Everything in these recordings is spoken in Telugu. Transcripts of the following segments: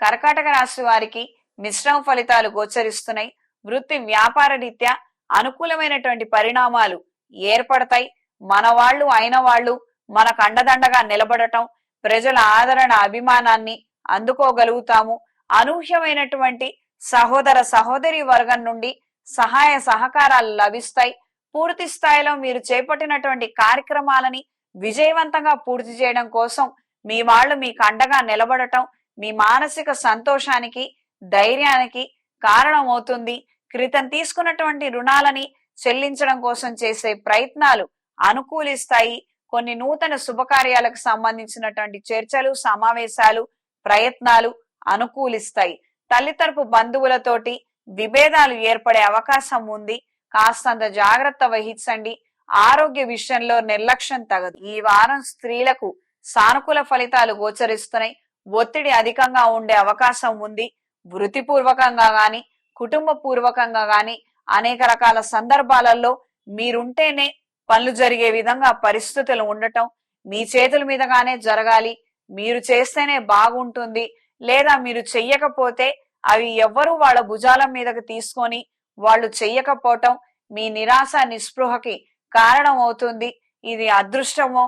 కర్కాటక రాశి వారికి మిశ్రమ ఫలితాలు గోచరిస్తున్నాయి. వృత్తి వ్యాపార రీత్యా అనుకూలమైనటువంటి పరిణామాలు ఏర్పడతాయి. మన వాళ్ళు అయిన వాళ్ళు మనకు అండదండగా నిలబడటం ప్రజల ఆదరణ అభిమానాన్ని అందుకోగలుగుతాము. అనూహ్యమైనటువంటి సహోదర సహోదరి వర్గం నుండి సహాయ సహకారాలు లభిస్తాయి. పూర్తి స్థాయిలో మీరు చేపట్టినటువంటి కార్యక్రమాలని విజయవంతంగా పూర్తి చేయడం కోసం మీ వాళ్ళు మీకు అండగా నిలబడటం మీ మానసిక సంతోషానికి ధైర్యానికి కారణమవుతుంది. క్రితం తీసుకున్నటువంటి రుణాలని చెల్లించడం కోసం చేసే ప్రయత్నాలు అనుకూలిస్తాయి. కొన్ని నూతన శుభకార్యాలకు సంబంధించినటువంటి చర్చలు సమావేశాలు ప్రయత్నాలు అనుకూలిస్తాయి. తల్లితరపు బంధువులతోటి విభేదాలు ఏర్పడే అవకాశం ఉంది. కాస్తంత జాగ్రత్త వహించండి. ఆరోగ్య విషయంలో నిర్లక్ష్యం తగదు. ఈ వారం స్త్రీలకు సానుకూల ఫలితాలు గోచరిస్తున్నాయి. ఒత్తిడి అధికంగా ఉండే అవకాశం ఉంది. వృత్తిపూర్వకంగా గాని కుటుంబ పూర్వకంగా గాని అనేక రకాల సందర్భాలలో మీరుంటేనే పనులు జరిగే విధంగా పరిస్థితులు ఉండటం మీ చేతుల మీదగానే జరగాలి. మీరు చేస్తేనే బాగుంటుంది. లేదా మీరు చెయ్యకపోతే అవి ఎవ్వరూ వాళ్ళ భుజాల మీదకి తీసుకొని వాళ్ళు చెయ్యకపోవటం మీ నిరాశ నిస్పృహకి కారణం అవుతుంది ఇది అదృష్టమో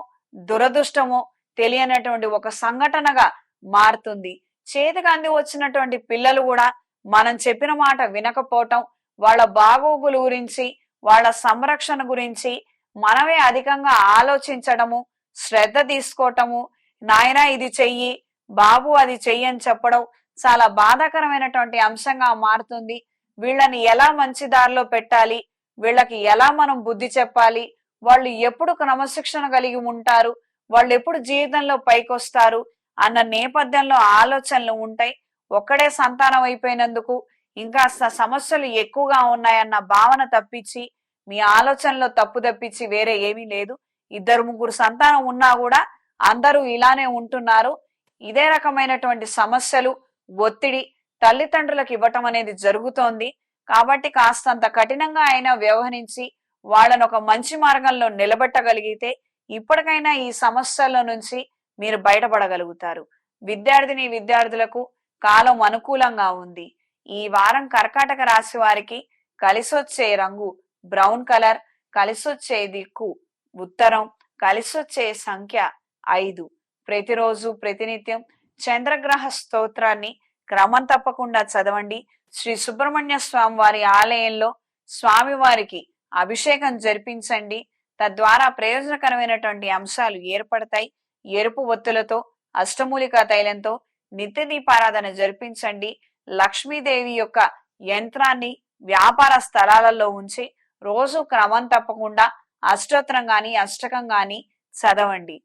దురదృష్టమో తెలియనటువంటి ఒక సంఘటనగా మారుతుంది. చేతికి అంది వచ్చినటువంటి పిల్లలు కూడా మనం చెప్పిన మాట వినకపోవటం వాళ్ళ బాగోగుల గురించి వాళ్ళ సంరక్షణ గురించి మనమే అధికంగా ఆలోచించడము శ్రద్ధ తీసుకోవటము నాయనా ఇది చెయ్యి బాబు అది చెయ్యి అని చెప్పడం చాలా బాధాకరమైనటువంటి అంశంగా మారుతుంది. వీళ్ళని ఎలా మంచి దారిలో పెట్టాలి? వీళ్ళకి ఎలా మనం బుద్ధి చెప్పాలి? వాళ్ళు ఎప్పుడు క్రమశిక్షణ కలిగి ఉంటారు? వాళ్ళు ఎప్పుడు జీవితంలో పైకొస్తారు? అన్న నేపథ్యంలో ఆలోచనలు ఉంటాయి. ఒక్కడే సంతానం అయిపోయినందుకు ఇంకా స- సమస్యలు ఎక్కువగా ఉన్నాయన్న భావన తప్పించి మీ ఆలోచనలో తప్పు తప్పించి వేరే ఏమీ లేదు. ఇద్దరు ముగ్గురు సంతానం ఉన్నా కూడా అందరూ ఇలానే ఉంటున్నారు. ఇదే రకమైనటువంటి సమస్యలు ఒత్తిడి తల్లిదండ్రులకు ఇవ్వటం అనేది జరుగుతోంది. కాబట్టి కాస్తంత కఠినంగా అయినా వ్యవహరించి వాళ్ళను ఒక మంచి మార్గంలో నిలబెట్టగలిగితే ఇప్పటికైనా ఈ సమస్యల నుంచి మీరు బయటపడగలుగుతారు. విద్యార్థిని విద్యార్థులకు కాలం అనుకూలంగా ఉంది. ఈ వారం కర్కాటక రాశి వారికి కలిసొచ్చే రంగు బ్రౌన్ కలర్ కలిసొచ్చే దిక్కు ఉత్తరం కలిసొచ్చే సంఖ్య ఐదు. ప్రతిరోజు ప్రతినిత్యం చంద్రగ్రహ స్తోత్రాన్ని క్రమం తప్పకుండా చదవండి. శ్రీ సుబ్రహ్మణ్య స్వామి వారి ఆలయంలో స్వామివారికి అభిషేకం జరిపించండి. తద్వారా ప్రయోజనకరమైనటువంటి అంశాలు ఏర్పడతాయి. ఎరుపు ఒత్తులతో అష్టమూలికా తైలంతో నిత్య దీపారాధన జరిపించండి. లక్ష్మీదేవి యొక్క యంత్రాన్ని వ్యాపార స్థలాలలో ఉంచి రోజు క్రమం తప్పకుండా అష్టోత్తరం గాని అష్టకం గాని చదవండి.